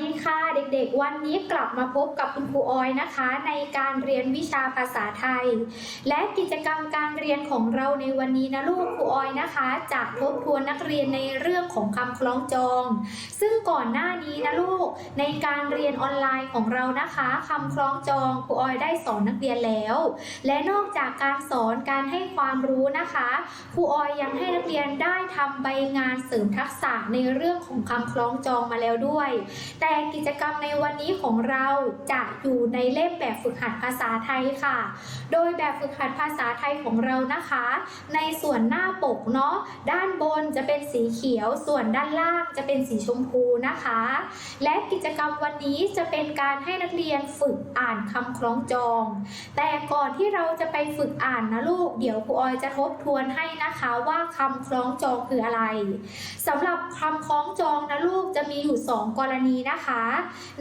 ดีค่ะเด็กๆ วันนี้กลับมาพบกับคุณครูออยนะคะ ในการเรียนวิชาภาษาไทย และกิจกรรมการเรียนของเราในวันนี้นะลูกครูออยนะคะจะทบทวนนักเรียนในเรื่องของคำคล้องจอง ซึ่งก่อนหน้านี้นะลูกในการเรียนออนไลน์ของเรานะคะคำคล้องจองครูออยได้สอนนักเรียนแล้ว และนอกจากการสอนการให้ความรู้นะคะครูออยยังให้นักเรียนได้ทำใบงานเสริมทักษะในเรื่องของคำคล้องจองมาแล้วด้วยแต่แต่กิจกรรมในวันนี้ของเราจะอยู่ในเล่มแบบฝึกหัดภาษาไทยค่ะ โดยแบบฝึกหัดภาษาไทยของเรานะคะ ในส่วนหน้าปกเนาะด้านบนจะเป็นสีเขียว ส่วนด้านล่างจะเป็นสีชมพูนะคะ และกิจกรรมวันนี้จะเป็นการให้นักเรียนฝึกอ่านคำคล้องจอง แต่ก่อนที่เราจะไปฝึกอ่านนะลูก เดี๋ยวครูออยจะทบทวนให้นะคะว่าคำคล้องจองคืออะไรสำหรับคำคล้องจองนะลูกจะมีอยู่ 2 กรณีนะคะ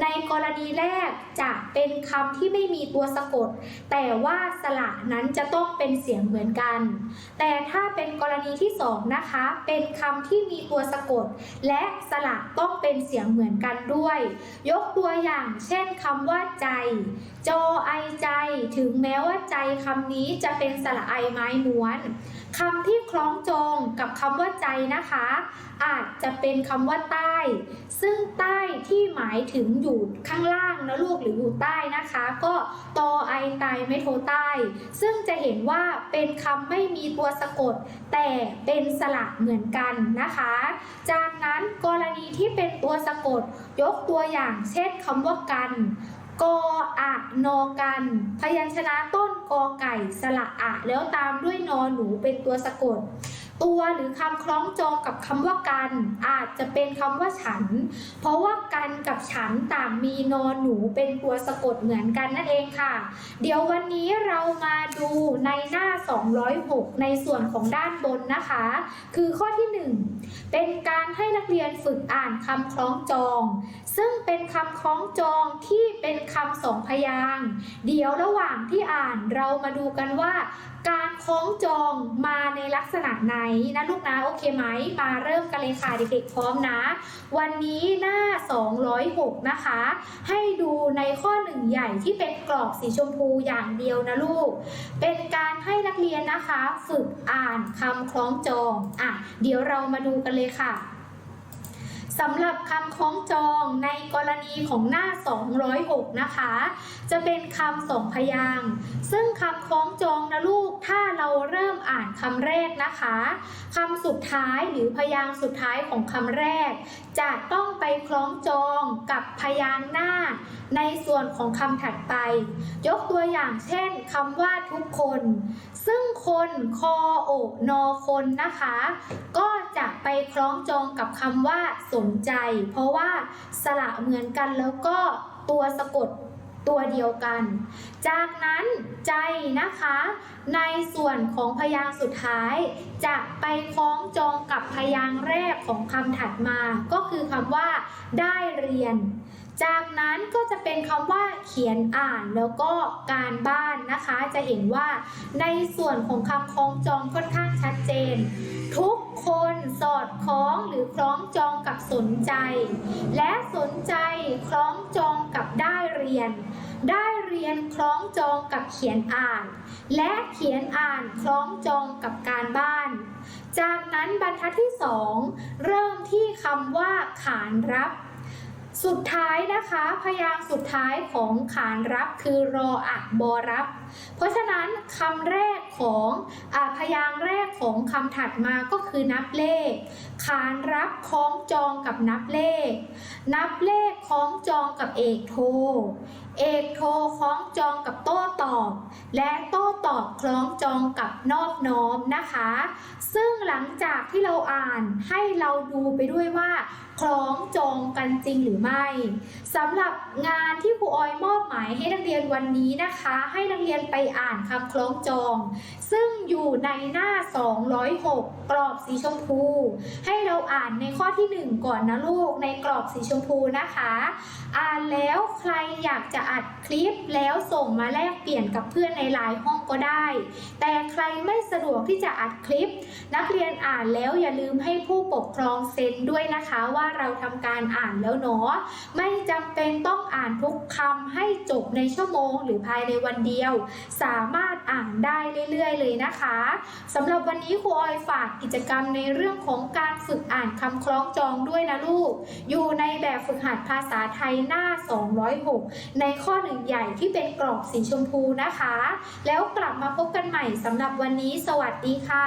ในกรณีแรกจะเป็นคำที่ไม่มีตัวสะกด แต่ว่าสระนั้นจะต้องเป็นเสียงเหมือนกัน แต่ถ้าเป็นกรณีที่สองนะคะ เป็นคำที่มีตัวสะกด และสระต้องเป็นเสียงเหมือนกันด้วย ยกตัวอย่างเช่นคำว่าใจจอไอใจ ถึงแม้ว่าใจคำนี้จะเป็นสระไอไม้ม้วน คำที่คล้องจองกับคำว่าใจนะคะ อาจจะเป็นคำว่าใต้ ซึ่งใต้ที่หมายถึงอยู่ข้างล่างนะลูกหรืออยู่ใต้นะคะ ก็ตอไอไตไม่โทใต้ ซึ่งจะเห็นว่าเป็นคำไม่มีตัวสะกด แต่เป็นสระเหมือนกันนะคะ จากนั้นกรณีที่เป็นตัวสะกด ยกตัวอย่างเช่นคำว่ากัน กออะนอกัน พยัญชนะต้นกอไก่สระอะ แล้วตามด้วยนอหนูเป็นตัวสะกด ตัวหรือคำคล้องจองกับคำว่ากัน อาจจะเป็นคำว่าฉัน เพราะว่ากันกับฉันต่างมีนอหนูเป็นตัวสะกดเหมือนกันนั่นเองค่ะ เดี๋ยววันนี้เรามาดูในหน้า 206 ในส่วนของด้านบนนะคะ คือข้อที่ 1 เป็นการให้นักเรียนฝึกอ่านคำคล้องจอง ซึ่งเป็นคำคล้องจองที่เป็นคำสองพยาง เดี๋ยวระหว่างที่อ่านเรามาดูกันว่า การคล้องจองมาในลักษณะไหนนะลูกนะโอเคไหมมาเริ่มกันเลยค่ะเด็กๆพร้อมนะ วันนี้หน้า 206 นะคะ ให้ดูในข้อหนึ่งใหญ่ที่เป็นกรอบสีชมพูอย่างเดียวนะลูก เป็นการให้นักเรียนนะคะ ฝึกอ่านคำคล้องจองอะเดี๋ยวเรามาดูกันเลยค่ะ สำหรับคำคล้องจองในกรณีของหน้า 206 นะคะ จะเป็นคำสองพยางค์ซึ่งคำคล้องจองนะลูก ถ้าเราเริ่มอ่านคำแรกนะคะคำสุดท้ายหรือพยางค์สุดท้ายของคำแรก จะต้องไปคล้องจองกับพยางค์หน้า ในส่วนของคำถัดไป ยกตัวอย่างเช่นคำว่าทุกคน ซึ่งคนคอโอกนอคนนะคะ ก็ จะไปคล้องจองกับคำว่าสนใจ เพราะว่าสระเหมือนกันแล้วก็ตัวสะกดตัวเดียวกัน จากนั้นใจนะคะ ในส่วนของพยางค์สุดท้าย จะไปคล้องจองกับพยางค์แรกของคำถัดมา ก็คือคำว่า ได้เรียน จากนั้นก็จะเป็นคำว่าเขียนอ่านแล้วก็การบ้านนะคะ จะเห็นว่าในส่วนของคำคล้องจองค่อนข้างชัดเจน ทุกคนสอดคล้องหรือคล้องจองกับสนใจ และสนใจคล้องจองกับได้เรียน ได้เรียนคล้องจองกับเขียนอ่าน และเขียนอ่านคล้องจองกับการบ้าน จากนั้นบรรทัดที่สองเริ่มที่คำว่าขานรับ สุดท้ายนะคะ พยางค์สุดท้ายของขานรับคือรออะบอรับ เพราะฉะนั้นคำแรกของอพยางค์แรกของคำถัดมาก็คือนับเลข ขานรับคล้องจองกับนับเลข นับเลขคล้องจองกับเอกโท เอกโทคล้องจองกับโต้ตอบ และโต้ตอบคล้องจองกับนอบน้อมนะคะ ซึ่งหลังจากที่เราอ่านให้เราดูไปด้วยว่าคล้องจองกันจริงหรือไม่สำหรับงานที่ครูออยมอบหมายให้นักเรียนวันนี้นะคะ ให้นักเรียนไปอ่านคำคล้องจอง ซึ่ง อยู่ในหน้า 206 กรอบสีชมพู ให้เราอ่านในข้อที่ 1 ก่อนนะลูกในกรอบสีชมพูนะคะ อ่านแล้วใครอยากจะอัดคลิปแล้วส่งมาแลกเปลี่ยนกับเพื่อนในไลน์ห้องก็ได้ แต่ใครไม่สะดวกที่จะอัดคลิป นักเรียนอ่านแล้วอย่าลืมให้ผู้ปกครองเซ็นด้วยนะคะว่าเราทำการอ่านแล้วเนาะไม่จำเป็นต้องอ่านทุกคำให้จบในชั่วโมง หรือภายในวันเดียว สามารถอ่านได้เรื่อย ๆ เลยนะนะคะสำหรับวันนี้ครูออยฝากกิจกรรมในเรื่องของการฝึกอ่านคำคล้องจองด้วยนะลูก อยู่ในแบบฝึกหัดภาษาไทยหน้า 206 ในข้อหนึ่งใหญ่ที่เป็นกรอบสีชมพูนะคะ แล้วกลับมาพบกันใหม่สำหรับวันนี้ สวัสดีค่ะ